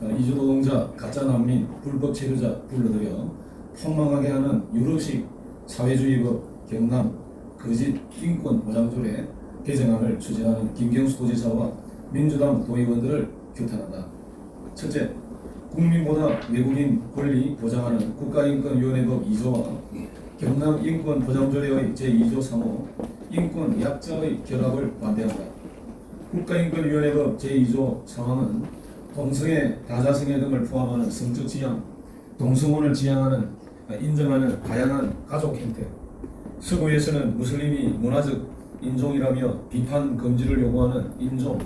어, 이주 노동자, 가짜 난민, 불법 체류자 불러들여 폭망하게 하는 유럽식 사회주의법 경남 거짓 인권 보장조례 개정안을 추진하는 김경수 도지사와 민주당 도의원들을 규탄한다. 첫째, 국민보다 외국인 권리 보장하는 국가인권위원회법 2조와 경남 인권보장조례의 제2조 3호 인권 약자의 결합을 반대한다. 국가인권위원회법 제2조 3항은 동성애, 다자성애 등을 포함하는 성적 지향, 동성혼을 지향하는 인정하는 다양한 가족 형태. 서구에서는 무슬림이 문화적 인종이라며 비판 금지를 요구하는 인종,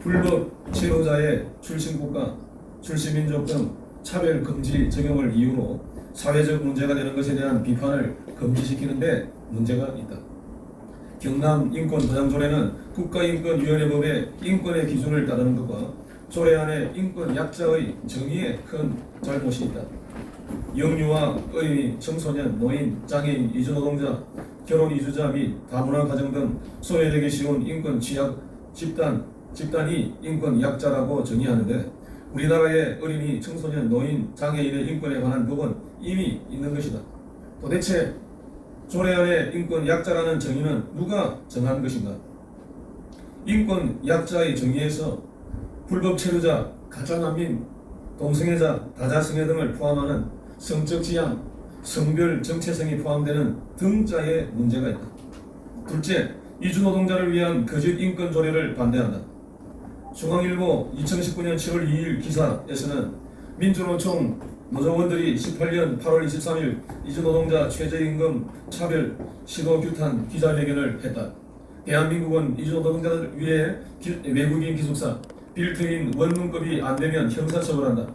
불법 체류자의 출신 국가, 출신 민족 등 차별 금지 적용을 이유로 사회적 문제가 되는 것에 대한 비판을 금지시키는데 문제가 있다. 경남 인권보장조례는 국가인권위원회법의 인권의 기준을 따르는 것과 조례 안에 인권 약자의 정의에 큰 잘못이 있다. 영유아, 의미, 청소년, 노인, 장애인, 이주노동자, 결혼 이주자 및 다문화 가정 등 소외되기 쉬운 인권 취약 집단, 집단이 인권 약자라고 정의하는데 우리나라의 어린이, 청소년, 노인, 장애인의 인권에 관한 법은 이미 있는 것이다. 도대체 조례 안에 인권 약자라는 정의는 누가 정한 것인가? 인권 약자의 정의에서 불법 체류자, 가짜 난민, 동성애자, 다자성애 등을 포함하는 성적 지향, 성별 정체성이 포함되는 등자에 문제가 있다. 둘째, 이주 노동자를 위한 거짓 인권 조례를 반대한다. 중앙일보 2019년 7월 2일 기사에서는 민주노총 노조원들이 18년 8월 23일 이주 노동자 최저임금 차별 시도 규탄 기자회견을 했다. 대한민국은 이주 노동자들 위해 기- 외국인 기숙사, 빌트인 원룸급이 안 되면 형사처벌한다.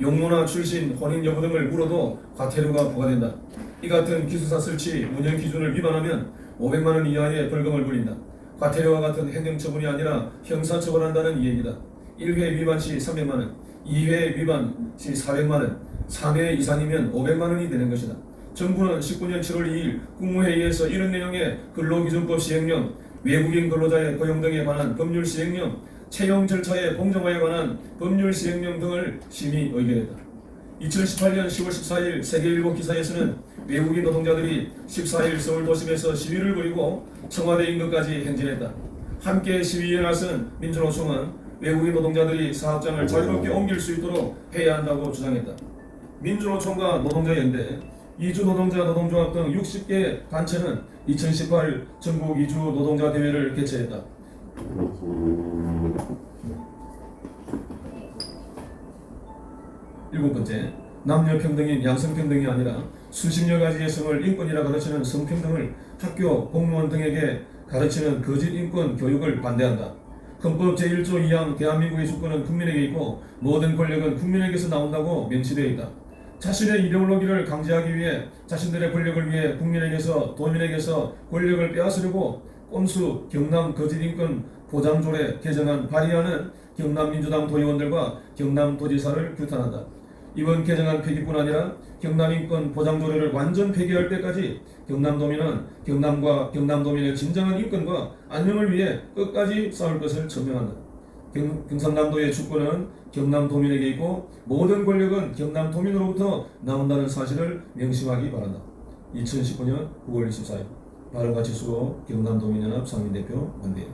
용모나 출신, 혼인 여부 등을 물어도 과태료가 부과된다. 이 같은 기숙사 설치 운영 기준을 위반하면 500만 원 이하의 벌금을 물린다. 과태료와 같은 행정처분이 아니라 형사처벌한다는 이야기다. 1회 위반 시 300만 원, 2회 위반 시 400만 원, 3회 이상이면 500만 원이 되는 것이다. 정부는 19년 7월 2일 국무회의에서 이런 내용의 근로기준법 시행령, 외국인 근로자의 고용 등에 관한 법률 시행령, 채용 절 차의 공정화에 관한 법률 시행령 등을 심의 의결했다. 2018년 10월 14일 세계일보 기사에서는 외국인 노동자들이 14일 서울 도심에서 시위를 벌이고 청와대 인근까지 행진했다. 함께 시위에 나선 민주노총은 외국인 노동자들이 사업장을 자유롭게 옮길 수 있도록 해야 한다고 주장했다. 민주노총과 노동자연대, 이주 노동자 노동조합 등 60개 단체는 2018 전국 이주 노동자 대회를 개최했다. 일곱 번째, 남녀 평등인 양성 평등이 아니라 수십여 가지의 성을 인권이라 가르치는 성평등을 학교, 공무원 등에게 가르치는 거짓 인권 교육을 반대한다. 헌법 제1조 2항 대한민국의 주권은 국민에게 있고 모든 권력은 국민에게서 나온다고 명시되어 있다. 자신의 이데올로기를 강제하기 위해 자신들의 권력을 위해 국민에게서 도민에게서 권력을 빼앗으려고 꼼수 경남 거짓인권 보장조례 개정안 발의하는 경남민주당 도의원들과 경남도지사를 규탄한다. 이번 개정안 폐기뿐 아니라 경남 인권 보장 조례를 완전 폐기할 때까지 경남도민은 경남과 경남도민의 진정한 인권과 안녕을 위해 끝까지 싸울 것을 천명한다. 경, 경상남도의 주권은 경남도민에게 있고 모든 권력은 경남도민으로부터 나온다는 사실을 명심하기 바란다. 2019년 9월 24일 바른가치 수고 경남도민연합 상임대표 원대인